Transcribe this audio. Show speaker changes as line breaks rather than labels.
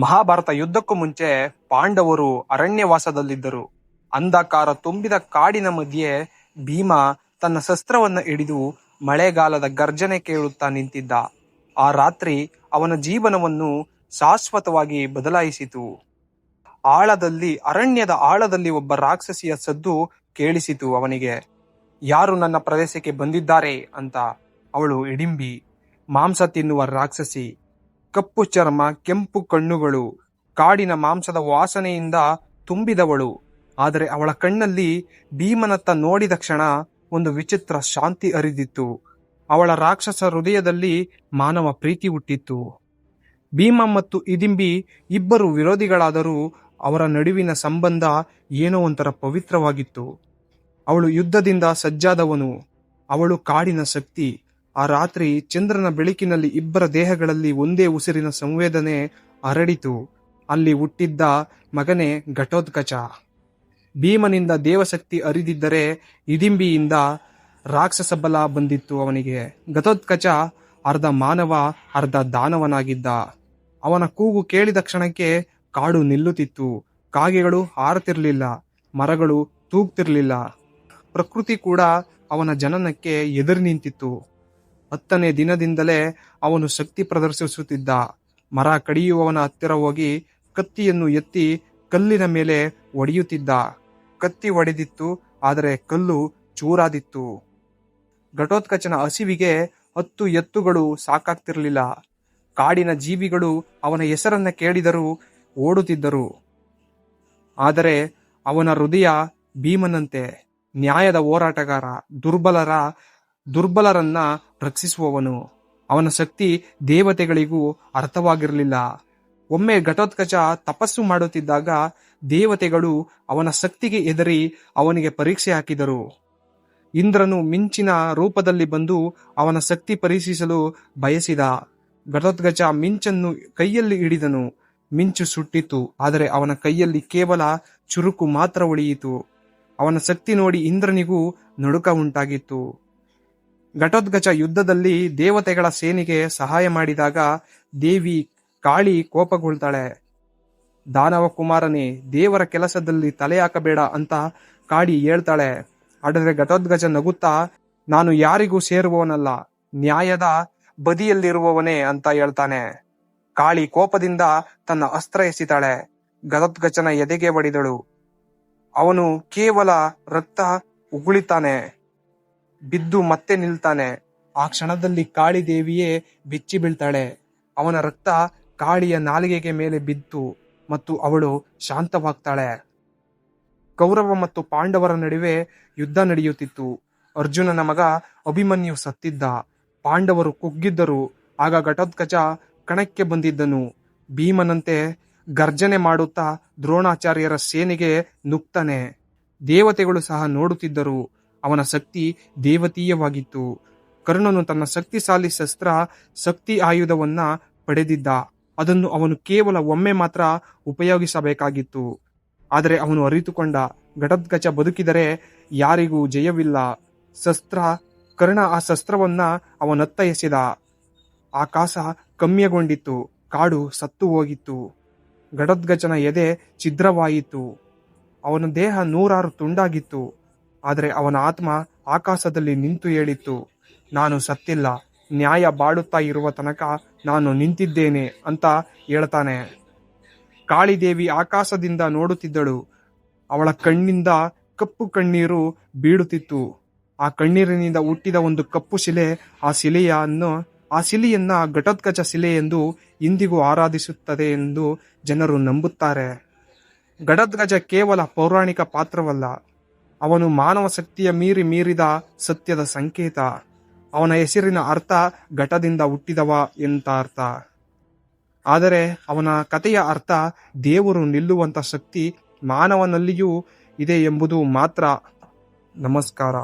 ಮಹಾಭಾರತ ಯುದ್ಧಕ್ಕೂ ಮುಂಚೆ ಪಾಂಡವರು ಅರಣ್ಯವಾಸದಲ್ಲಿದ್ದರು. ಅಂಧಕಾರ ತುಂಬಿದ ಕಾಡಿನ ಮಧ್ಯೆ ಭೀಮ ತನ್ನ ಶಸ್ತ್ರವನ್ನು ಹಿಡಿದು ಮಳೆಗಾಲದ ಗರ್ಜನೆ ಕೇಳುತ್ತಾ ನಿಂತಿದ್ದ. ಆ ರಾತ್ರಿ ಅವನ ಜೀವನವನ್ನು ಶಾಶ್ವತವಾಗಿ ಬದಲಾಯಿಸಿತು. ಆಳದಲ್ಲಿ, ಅರಣ್ಯದ ಆಳದಲ್ಲಿ ಒಬ್ಬ ರಾಕ್ಷಸಿಯ ಸದ್ದು ಕೇಳಿಸಿತು ಅವನಿಗೆ. ಯಾರು ನನ್ನ ಪ್ರದೇಶಕ್ಕೆ ಬಂದಿದ್ದಾರೆ? ಅಂತ. ಅವಳು ಇಡಿಂಬಿ. ಮಾಂಸ ತಿನ್ನುವ ರಾಕ್ಷಸಿ. ಕಪ್ಪು ಚರ್ಮ, ಕೆಂಪು ಕಣ್ಣುಗಳು, ಕಾಡಿನ ಮಾಂಸದ ವಾಸನೆಯಿಂದ ತುಂಬಿದವಳು. ಆದರೆ ಅವಳ ಕಣ್ಣಲ್ಲಿ ಭೀಮನತ್ತ ನೋಡಿದ ಕ್ಷಣ ಒಂದು ವಿಚಿತ್ರ ಶಾಂತಿ ಅರಿದಿತ್ತು. ಅವಳ ರಾಕ್ಷಸ ಹೃದಯದಲ್ಲಿ ಮಾನವ ಪ್ರೀತಿ ಹುಟ್ಟಿತ್ತು. ಭೀಮ ಮತ್ತು ಇದಿಂಬಿ ಇಬ್ಬರು ವಿರೋಧಿಗಳಾದರೂ ಅವರ ನಡುವಿನ ಸಂಬಂಧ ಏನೋ ಒಂಥರ ಪವಿತ್ರವಾಗಿತ್ತು. ಅವಳು ಯುದ್ಧದಿಂದ ಸಜ್ಜಾದವನು. ಅವಳು ಕಾಡಿನ ಶಕ್ತಿ. ಆ ರಾತ್ರಿ ಚಂದ್ರನ ಬೆಳಕಿನಲ್ಲಿ ಇಬ್ಬರ ದೇಹಗಳಲ್ಲಿ ಒಂದೇ ಉಸಿರಿನ ಸಂವೇದನೆ ಹರಡಿತು. ಅಲ್ಲಿ ಹುಟ್ಟಿದ್ದ ಮಗನೇ ಘಟೋತ್ಕಚ. ಭೀಮನಿಂದ ದೇವಶಕ್ತಿ ಅರಿದಿದ್ದರೆ ಇದಿಂಬಿಯಿಂದ ರಾಕ್ಷಸ ಬಲ ಬಂದಿತ್ತು ಅವನಿಗೆ. ಘಟೋತ್ಕಚ ಅರ್ಧ ಮಾನವ, ಅರ್ಧ ದಾನವನಾಗಿದ್ದ. ಅವನ ಕೂಗು ಕೇಳಿದ ಕ್ಷಣಕ್ಕೆ ಕಾಡು ನಿಲ್ಲುತ್ತಿತ್ತು. ಕಾಗೆಗಳು ಹಾರತಿರಲಿಲ್ಲ, ಮರಗಳು ತೂಗ್ತಿರ್ಲಿಲ್ಲ. ಪ್ರಕೃತಿ ಕೂಡ ಅವನ ಜನನಕ್ಕೆ ಎದುರು ನಿಂತಿತ್ತು. ಹತ್ತನೇ ದಿನದಿಂದಲೇ ಅವನು ಶಕ್ತಿ ಪ್ರದರ್ಶಿಸುತ್ತಿದ್ದ. ಮರ ಕಡಿಯುವವನ ಹತ್ತಿರ ಹೋಗಿ ಕತ್ತಿಯನ್ನು ಎತ್ತಿ ಕಲ್ಲಿನ ಮೇಲೆ ಒಡೆಯುತ್ತಿದ್ದ. ಕತ್ತಿ ಒಡೆದಿತ್ತು, ಆದರೆ ಕಲ್ಲು ಚೂರಾದಿತ್ತು. ಘಟೋತ್ಕಚನ ಹಸಿವಿಗೆ ಹತ್ತು ಎತ್ತುಗಳು ಸಾಕಾಗ್ತಿರಲಿಲ್ಲ. ಕಾಡಿನ ಜೀವಿಗಳು ಅವನ ಹೆಸರನ್ನ ಕೇಳಿದರೂ ಓಡುತ್ತಿದ್ದರು. ಆದರೆ ಅವನ ಹೃದಯ ಭೀಮನಂತೆ, ನ್ಯಾಯದ ಹೋರಾಟಗಾರ, ದುರ್ಬಲರ ದುರ್ಬಲರನ್ನ ರಕ್ಷಿಸುವವನು. ಅವನ ಶಕ್ತಿ ದೇವತೆಗಳಿಗೂ ಅರ್ಥವಾಗಿರಲಿಲ್ಲ. ಒಮ್ಮೆ ಘಟೋತ್ಕಚ ತಪಸ್ಸು ಮಾಡುತ್ತಿದ್ದಾಗ ದೇವತೆಗಳು ಅವನ ಶಕ್ತಿಗೆ ಎದರಿ ಅವನಿಗೆ ಪರೀಕ್ಷೆ ಹಾಕಿದರು. ಇಂದ್ರನು ಮಿಂಚಿನ ರೂಪದಲ್ಲಿ ಬಂದು ಅವನ ಶಕ್ತಿ ಪರೀಕ್ಷಿಸಲು ಬಯಸಿದ. ಘಟೋತ್ಕಚ ಮಿಂಚನ್ನು ಕೈಯಲ್ಲಿ ಹಿಡಿದನು. ಮಿಂಚು ಸುಟ್ಟಿತು ಆದರೆ ಅವನ ಕೈಯಲ್ಲಿ ಕೇವಲ ಚುರುಕು ಮಾತ್ರ ಉಳಿಯಿತು ಅವನ ಶಕ್ತಿ ನೋಡಿ ಇಂದ್ರನಿಗೂ ನಡುಕ ಉಂಟಾಗಿತ್ತು. ಘಟೋದ್ಗಜ ಯುದ್ಧದಲ್ಲಿ ದೇವತೆಗಳ ಸೇನೆಗೆ ಸಹಾಯ ಮಾಡಿದಾಗ ದೇವಿ ಕಾಳಿ ಕೋಪಗೊಳ್ತಾಳೆ. ದಾನವ ಕುಮಾರನೇ ದೇವರ ಕೆಲಸದಲ್ಲಿ ತಲೆ ಹಾಕಬೇಡ ಅಂತ ಕಾಳಿ ಹೇಳ್ತಾಳೆ. ಆದರೆ ಘಟೋದ್ಗಜ ನಗುತ್ತಾ, ನಾನು ಯಾರಿಗೂ ಸೇರುವವನಲ್ಲ, ನ್ಯಾಯದ ಬದಿಯಲ್ಲಿರುವವನೇ ಅಂತ ಹೇಳ್ತಾನೆ. ಕಾಳಿ ಕೋಪದಿಂದ ತನ್ನ ಅಸ್ತ್ರ ಎಸಿತಾಳೆ. ಘಟೋದ್ಗಜನ ಎದೆಗೆ ಬಡಿದಳು. ಅವನು ಕೇವಲ ರಕ್ತ ಉಗುಳಿತಾನೆ. ಬಿದ್ದು ಮತ್ತೆ ನಿಲ್ತಾನೆ. ಆ ಕ್ಷಣದಲ್ಲಿ ಕಾಳಿ ದೇವಿಯೇ ಬಿಚ್ಚಿ ಬೀಳ್ತಾಳೆ. ಅವನ ರಕ್ತ ಕಾಳಿಯ ನಾಲಿಗೆಗೆ ಮೇಲೆ ಬಿದ್ದು ಮತ್ತು ಅವಳು ಶಾಂತವಾಗ್ತಾಳೆ. ಕೌರವ ಮತ್ತು ಪಾಂಡವರ ನಡುವೆ ಯುದ್ಧ ನಡೆಯುತ್ತಿತ್ತು. ಅರ್ಜುನನ ಮಗ ಅಭಿಮನ್ಯು ಸತ್ತಿದ್ದ. ಪಾಂಡವರು ಕುಗ್ಗಿದ್ದರು. ಆಗ ಘಟೋತ್ಕಚ ಕಣಕ್ಕೆ ಬಂದಿದ್ದನು. ಭೀಮನಂತೆ ಗರ್ಜನೆ ಮಾಡುತ್ತಾ ದ್ರೋಣಾಚಾರ್ಯರ ಸೇನೆಗೆ ನುಗ್ತಾನೆ. ದೇವತೆಗಳು ಸಹ ನೋಡುತ್ತಿದ್ದರು. ಅವನ ಶಕ್ತಿ ದೇವತೀಯವಾಗಿತ್ತು. ಕರ್ಣನು ತನ್ನ ಶಕ್ತಿಶಾಲಿ ಶಸ್ತ್ರ, ಶಕ್ತಿ ಆಯುಧವನ್ನ ಪಡೆದಿದ್ದ. ಅದನ್ನು ಅವನು ಕೇವಲ ಒಮ್ಮೆ ಮಾತ್ರ ಉಪಯೋಗಿಸಬೇಕಾಗಿತ್ತು. ಆದರೆ ಅವನು ಅರಿತುಕೊಂಡ, ಘಟದ್ಗಜ ಬದುಕಿದರೆ ಯಾರಿಗೂ ಜಯವಿಲ್ಲ. ಶಸ್ತ್ರ, ಕರ್ಣ ಆ ಶಸ್ತ್ರವನ್ನ ಅವನತ್ತ ಎಸೆದ. ಆಕಾಶ ಕಮ್ಯಗೊಂಡಿತ್ತು, ಕಾಡು ಸತ್ತು ಹೋಗಿತ್ತು ಘಟದ್ಗಜನ ಎದೆ ಛಿದ್ರವಾಯಿತು. ಅವನ ದೇಹ ನೂರಾರು ತುಂಡಾಗಿತ್ತು. ಆದರೆ ಅವನ ಆತ್ಮ ಆಕಾಶದಲ್ಲಿ ನಿಂತು ಹೇಳಿತ್ತು ನಾನು ಸತ್ತಿಲ್ಲ, ನ್ಯಾಯ ಬಾಳುತ್ತಾ ಇರುವ ತನಕ ನಾನು ನಿಂತಿದ್ದೇನೆ ಅಂತ ಹೇಳ್ತಾನೆ. ಕಾಳಿದೇವಿ ಆಕಾಶದಿಂದ ನೋಡುತ್ತಿದ್ದಳು. ಅವಳ ಕಣ್ಣಿಂದ ಕಪ್ಪು ಕಣ್ಣೀರು ಬೀಳುತ್ತಿತ್ತು. ಆ ಕಣ್ಣೀರಿನಿಂದ ಹುಟ್ಟಿದ ಒಂದು ಕಪ್ಪು ಶಿಲೆ ಆ ಶಿಲೆಯನ್ನು, ಆ ಶಿಲೆಯನ್ನ ಘಟೋತ್ಕಚ ಶಿಲೆ ಎಂದು ಇಂದಿಗೂ ಆರಾಧಿಸುತ್ತದೆ ಎಂದು ಜನರು ನಂಬುತ್ತಾರೆ. ಘಟೋತ್ಕಚ ಕೇವಲ ಪೌರಾಣಿಕ ಪಾತ್ರವಲ್ಲ ಅವನು ಮಾನವ ಶಕ್ತಿಯ ಮೀರಿ ಮೀರಿದ ಸತ್ಯದ ಸಂಕೇತ. ಅವನ ಹೆಸರಿನ ಅರ್ಥ ಘಟದಿಂದ ಹುಟ್ಟಿದವ ಎಂತ ಅರ್ಥ ಆದರೆ ಅವನ ಕಥೆಯ ಅರ್ಥ ದೇವರು ನಿಲ್ಲುವಂತ ಶಕ್ತಿ ಮಾನವನಲ್ಲಿಯೂ ಇದೆ ಎಂಬುದು ಮಾತ್ರ. ನಮಸ್ಕಾರ.